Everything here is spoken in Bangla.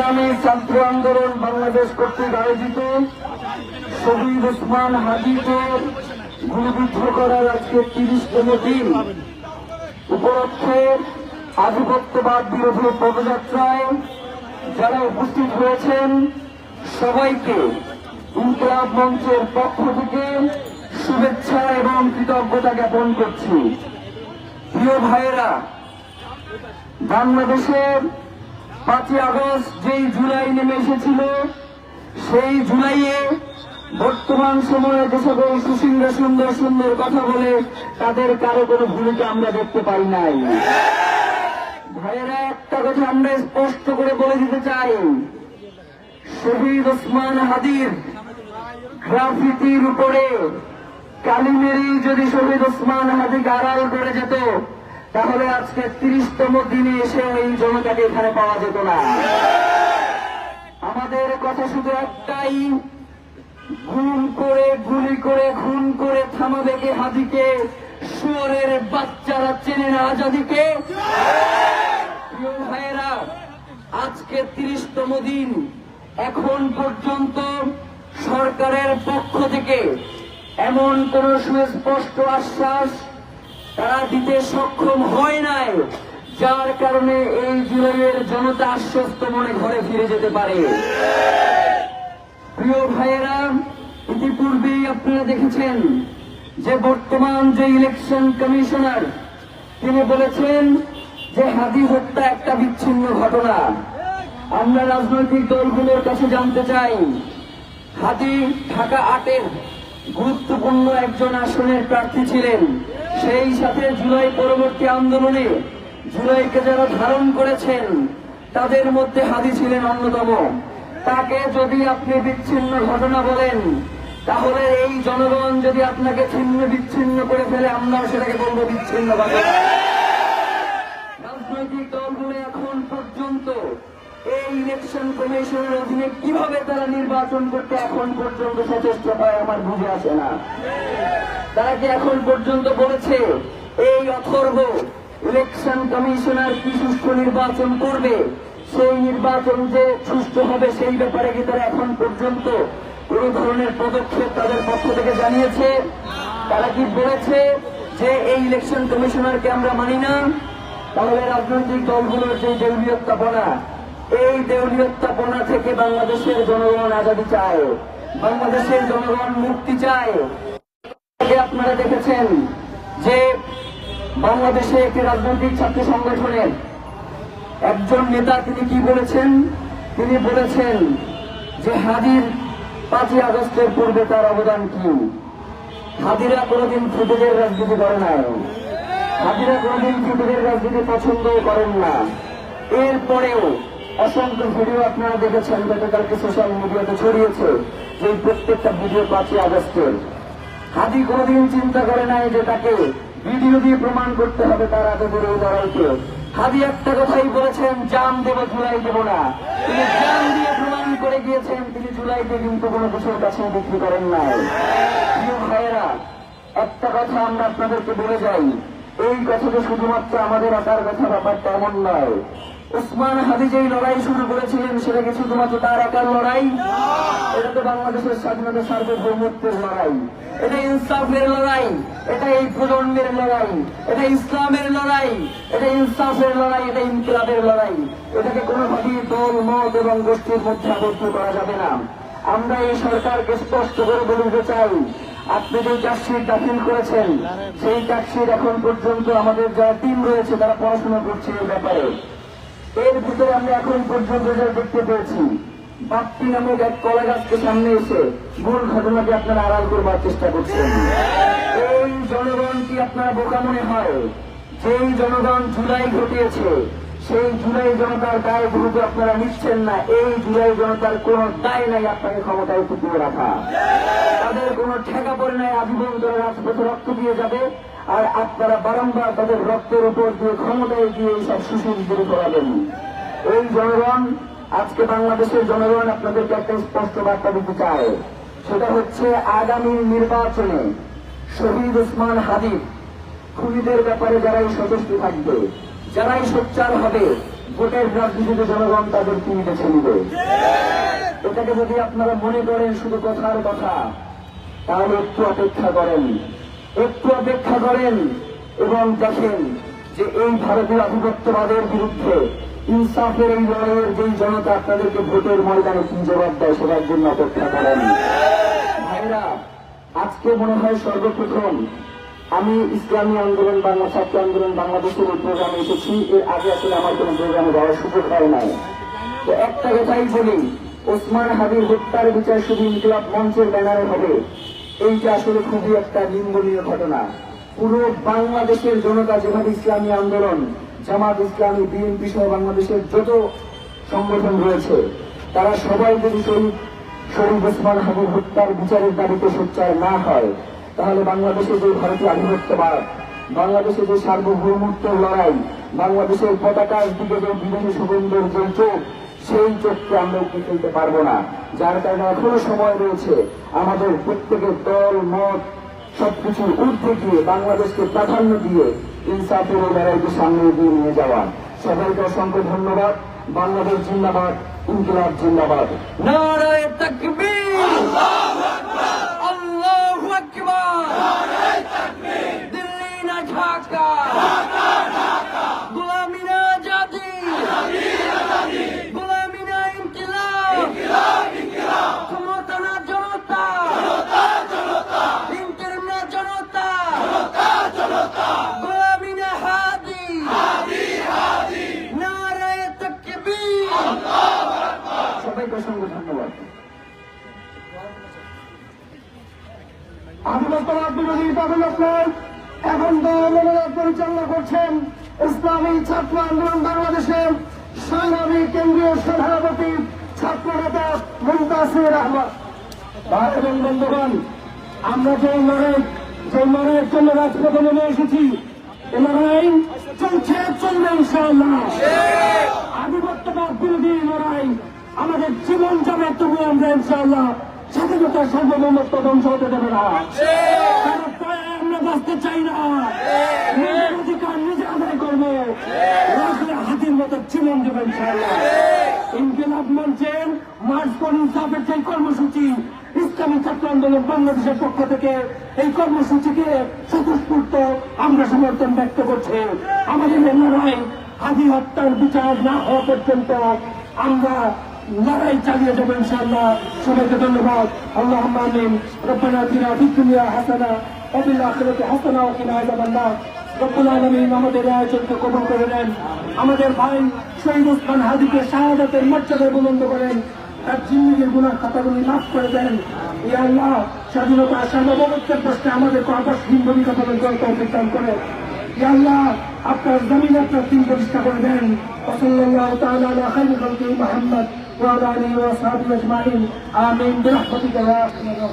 ইসলামী ছাত্র আন্দোলন বাংলাদেশ কর্তৃক আয়োজিত শহীদ ওসমান হাজিকে গুলিবিদ্ধ করার আজকে তিরিশতম দিন। উপলক্ষে আধিপত্যবাদ বিরোধী পদযাত্রায় যারা উপস্থিত হয়েছেন সবাইকে ইনকলাব মঞ্চের পক্ষ থেকে শুভেচ্ছা এবং কৃতজ্ঞতা জ্ঞাপন করছি। প্রিয় ভাইয়েরা, বাংলাদেশের পাঁচই আগস্ট যেই জুলাই নেমে এসেছিল, সেই জুলাইয়ে বর্তমান সময়ে যে সকল সুসিংহ সুন্দর সুন্দর কথা বলে, তাদের কারও কোনো ভূমিকা আমরা দেখতে পাই নাই। ভাইয়েরা, একটা কথা আমরা স্পষ্ট করে বলে দিতে চাই। শহীদ ওসমান হাদির গ্রাফিতির উপরে কালিমেরি যদি শহীদ ওসমান হাদি আড়াল করে যেত তাহলে আজকে তিরিশতম দিনে এসে এই জনতাকে এখানে পাওয়া যেত না। আমাদের কথা শুধু একটাই খুন করে, গুলি করে, খুন করে থামাবে কে হাদিকে শুয়ারের বাচ্চারা চেনে না আজাদিকে? ভাইয়েরা, আজকে তিরিশতম দিন। এখন পর্যন্ত সরকারের পক্ষ থেকে এমন কোন সুস্পষ্ট আশ্বাস তারা দিতে সক্ষম হয় নাই, যার কারণে এই জুলাইয়ের জনতা আশ্বস্ত মনে ঘরে ফিরে যেতে পারে। প্রিয় ভাইয়েরা, ইতিপূর্বেই আপনারা দেখেছেন যে বর্তমান যে ইলেকশন কমিশনার, তিনি বলেছেন যে হাদি হত্যা একটা বিচ্ছিন্ন ঘটনা। আমরা রাজনৈতিক দলগুলোর কাছে জানতে চাই, হাদি ঢাকা আটের গুরুত্বপূর্ণ একজন আসনের প্রার্থী ছিলেন। সেই সাথে জুলাই পরবর্তী আন্দোলনে জুলাইকে যারা ধারণ করেছেন, তাদের মধ্যে হাদি ছিলেন অন্যতম। তাকে যদি আপনি বিচ্ছিন্ন ঘটনা বলেন, তাহলে এই জনগণ যদি আপনাকে ছিন্ন বিচ্ছিন্ন করে ফেলে, আমরাও সেটাকে বলব বিচ্ছিন্ন রাজনৈতিক দলগুলো ইলেকশন কমিশনের অধীনে কীভাবে তারা নির্বাচন করতে এখন পর্যন্ত সচেষ্ট হয় আমার বুঝে আসে না। তারা কি এখন পর্যন্ত বলেছে এই অথর্ব ইলেকশন কমিশনার কি সুষ্ঠু নির্বাচন করবে? সেই নির্বাচন যে সুষ্ঠু হবে সেই ব্যাপারে কি তারা এখন পর্যন্ত কোন ধরনের পদক্ষেপ তাদের পক্ষ থেকে জানিয়েছে? তারা কি বলেছে যে এই ইলেকশন কমিশনারকে আমরা মানি না? তাহলে রাজনৈতিক দলগুলোর যে দেউলিয়ত্তাপনা এই দেউলিয়ত্তাপনা থেকে বাংলাদেশের জনগণ আজাদি চায়। বাংলাদেশের জনগণ মুক্তি চায়। আপনারা দেখেছেন যে বাংলাদেশে একটি রাজনৈতিক ছাত্র সংগঠনের একজন নেতা তিনি কি বলেছেন? তিনি বলেছেন যে হাজির পাঁচই আগস্টের পূর্বে তার অবদান কি? হাজিরা কোনোদিন ফুটেজের রাজনীতি করে নাই হাজিরা কোনোদিন ফুটেজের রাজনীতি পছন্দ করেন না। এরপরেও অসংখ্য ভিডিও আপনারা দেখেছেন, গতকালকে সোশ্যাল মিডিয়াতে ছড়িয়েছে যে প্রত্যেকটা ভিডিও পাঁচই আগস্টের। হাদি কোনোদিন চিন্তা করে নাই যে তাকে ভিডিও দিয়ে প্রমাণ করতে হবে তার এত বড় লড়াইকে। হাদি একটা কথাই বলেছেন জাম দেব জুলাই দেব না। তিনি জাম দিয়ে প্রমাণ করে গিয়েছেন, তিনি জুলাইতে কিন্তু কোনো কিছুর কাছে বিক্রি করেন নাই। ভাইয়েরা, একটা কথা আমরা আপনাদেরকে বলে যাই, এই কথাটা শুধুমাত্র আমাদের আকার কথা ব্যাপারটা এমন নয়। উসমান হাদি যেই লড়াই শুরু করেছিলেন, সেটা কি শুধুমাত্র তার একার লড়াই? এটা তো বাংলাদেশের স্বাধীনতা সার্বভৌমত্বের লড়াই। এটা ইনসাফের লড়াই, এটা এই প্রজন্মের লড়াই, এটা ইসলামের লড়াই, এটা ইনসাফের লড়াই, এটা ইনকিলাবের লড়াই। এটাকে কোনোভাবেই দল, মত এবং গোষ্ঠীর মধ্যে আবদ্ধ করা যাবে না। আমরা এই সরকারকে স্পষ্ট করে বলতে চাই, আপনি যে চার্জশিট দাখিল করেছেন, সেই চার্জশিট এখন পর্যন্ত আমাদের যারা টিম রয়েছে, তারা পড়াশোনা করছে এই ব্যাপারে। এর ভিতরে আমরা এখন পর্যন্ত যা দেখতে পেয়েছি, বাপ্পি নামক এক কলা গাছকে সামনে এসে মূল ঘটনাকে আপনারা আড়াল করবার চেষ্টা করছেন। এই জনগণ কি আপনার বোকা মনে হয়, যেই জনগণ জুলাই ঘটিয়েছে, সেই জুলাই জনতার দায় যেহেতু আপনারা নিচ্ছেন না, এই জুলাই জনতার কোন দায় নাই আপনাকে ক্ষমতায় রাখা। তাদের কোনো ঠেকা পড়ে নাই, আজীবন ধরে রাজপথে রক্ত দিয়ে যাবে। আর আপনারা বারংবার তাদের রক্তের উপর দিয়ে ক্ষমতায় দিয়ে এইসব সুশীল দূর করাবেন। এই জনগণ, আজকে বাংলাদেশের জনগণ আপনাদেরকে একটা স্পষ্ট বার্তা দিতে চায়। সেটা হচ্ছে আগামী নির্বাচনে শহীদ ওসমান হাবিব খুনিদের ব্যাপারে যারাই সচেষ্ট থাকবে, যারাই সোচ্চার হবে, ভোটের রাজনীতিতে জনগণ তাদের তিনি বেছে নিবে? এটাকে যদি আপনারা মনে করেন শুধু কথার কথা, তাহলে একটু অপেক্ষা করেন। একটু অপেক্ষা করেন এবং দেখেন যে এই ভারতীয় আধিপত্যবাদের বিরুদ্ধে ইনসাফের এই লড়াইয়ের যেই জনতা আপনাদেরকে ভোটের ময়দানে কি জবাব দেয় সেটার জন্য অপেক্ষা করেন। ভাইরা, আজকে মনে হয় সর্বপ্রথম আমি ইসলামী আন্দোলন, বাংলা ছাত্র আন্দোলন, বাংলাদেশের এই প্রোগ্রামে এসেছি। এর আগে আসলে আমার কোনো প্রোগ্রামে যাওয়ার সুযোগ হয় নাই। তো একটা কথাই বলি, ওসমান হাবির হত্যার বিচার শুধু ইনকলাব মঞ্চের ব্যানারে হবে। এইটা আসলে খুবই একটা নিন্দনীয় ঘটনা। পুরো বাংলাদেশের জনতা যেভাবে ইসলামী আন্দোলন, জামাত ইসলামী, বিএনপি সহ বাংলাদেশের যত সংগঠন রয়েছে, তারা সবাই যদি শরীফ শরীফ ওসমান হাবিব হত্যার বিচারের দাবিতে সোচ্চার না হয়, তাহলে বাংলাদেশে যে ভারতীয় আধিপত্যবাদ, বাংলাদেশে যে সার্বভৌমত্বের লড়াই, বাংলাদেশের পতাকার দিকে যে বিদেশি সুগন্ধের যে চোখ সেই চোখকে আমরা উঠে ফেলতে পারব না। যার কারণে এখনও সময় রয়েছে আমাদের প্রত্যেকের দল মত সবকিছু ঊর্ধ্বে গিয়ে বাংলাদেশকে প্রাধান্য দিয়ে ইনসাফের লড়াইকে সামনে এগিয়ে নিয়ে যাওয়া। সবাইকে অসংখ্য ধন্যবাদ। বাংলাদেশ জিন্দাবাদ ইনকিলাব জিন্দাবাদ। নারায় তাকবীর! আল্লাহু আকবার দিল্লি না ঢাকা গোলামি না আজাদি গোলামি না ইনকিলাব ক্ষমতা না জনতা ইন্টারিম না জনতা গোলামি না হাদি নারায় তাকবীর সবাইকে অসংখ্য ধন্যবাদ। আধিপত্যবাদ বিরোধী পাবেন আপনার এখন পরিচালনা করছেন ইসলামী ছাত্র আন্দোলন বাংলাদেশের সংগ্রামী কেন্দ্রীয় সভাপতি ছাত্র নেতা মুমতাসির আহমদ ভাই এবং বন্ধুগণ আমরা যে লড়াই যে লড়াইয়ের জন্য রাজপথে নেমে এসেছি এ লড়াই চলছে চলবে ইনশাআল্লাহ। আধিপত্যবাদ বিরোধী লড়াই আমাদের জীবন যাবে তবু আমরা ইনশাআল্লাহ স্বাধীনতার সার্বভৌমত্ব ধ্বংস হতে দেবে না। আমরা বাঁচতে চাই না। নিজের অধিকার নিজে আদায় হাতির মতো জীবন ইনকিলাব মঞ্চের মার্চ ফর ইনসাফের যে কর্মসূচি ইসলামী ছাত্র আন্দোলন বাংলাদেশের পক্ষ থেকে এই কর্মসূচিকে স্বতঃস্ফূর্ত আমরা সমর্থন ব্যক্ত করছি। আমাদের লড়াই হাদি হত্যার বিচার না হওয়া পর্যন্ত আমরা লড়াই চালিয়ে যাব ইনশাআল্লাহ। সবাইকে ধন্যবাদ। আল্লাহ আমিন। রব্বানা দুনিয়া হাসানা ফিল হাসানা ওয়া কিনা আমাদের করে ভাই শহীদ শাহাদাতের মর্যাদায় করেন। তার জিন্দিগির খাতাগুলি করে দেন। ইয়া আল্লাহ, স্বাধীনতা, সার্বভৌমত্বের প্রশ্নে আমাদেরকে আদর্শহীন ভূমিকা পালন করে তৌফিক দান করে। আপনার জমিন আপনার দিন প্রতিষ্ঠা করে দেন। মুহাম্মদ। ওয়া সাহবিহি আজমাইন আমিন ইয়া রাহিমিন